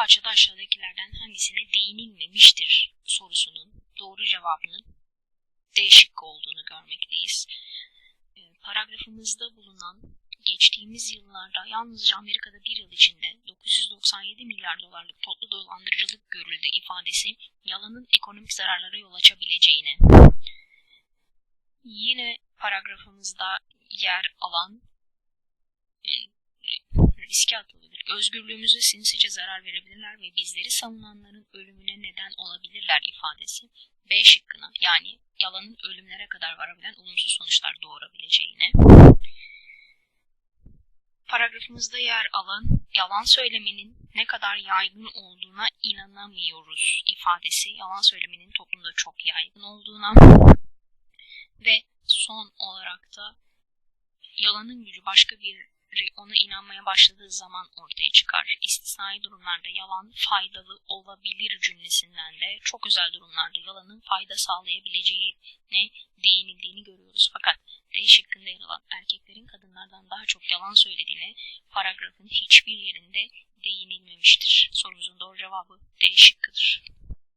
parçada aşağıdakilerden hangisine değinilmemiştir sorusunun doğru cevabının D şıkkı olduğunu görmekteyiz. E, paragrafımızda bulunan geçtiğimiz yıllarda yalnızca Amerika'da bir yıl içinde 997 milyar dolarlık toplu dolandırıcılık görüldü ifadesi yalanın ekonomik zararlara yol açabileceğine. Yine paragrafımızda yer alan riske atılabilir. Özgürlüğümüze sinsice zarar verebilirler ve bizleri savunanların ölümüne neden olabilirler ifadesi B şıkkına yani yalanın ölümlere kadar varabilen olumsuz sonuçlar doğurabileceğine. Paragrafımızda yer alan yalan söylemenin ne kadar yaygın olduğuna inanamıyoruz ifadesi yalan söylemenin toplumda çok yaygın olduğuna ve son olarak da yalanın gücü başka bir ona inanmaya başladığı zaman ortaya çıkar. İstisnai durumlarda yalan faydalı olabilir cümlesinden de çok özel durumlarda yalanın fayda sağlayabileceğine değinildiğini görüyoruz. Fakat D şıkkında yer alan erkeklerin kadınlardan daha çok yalan söylediğine paragrafın hiçbir yerinde değinilmemiştir. Sorumuzun doğru cevabı D şıkkıdır.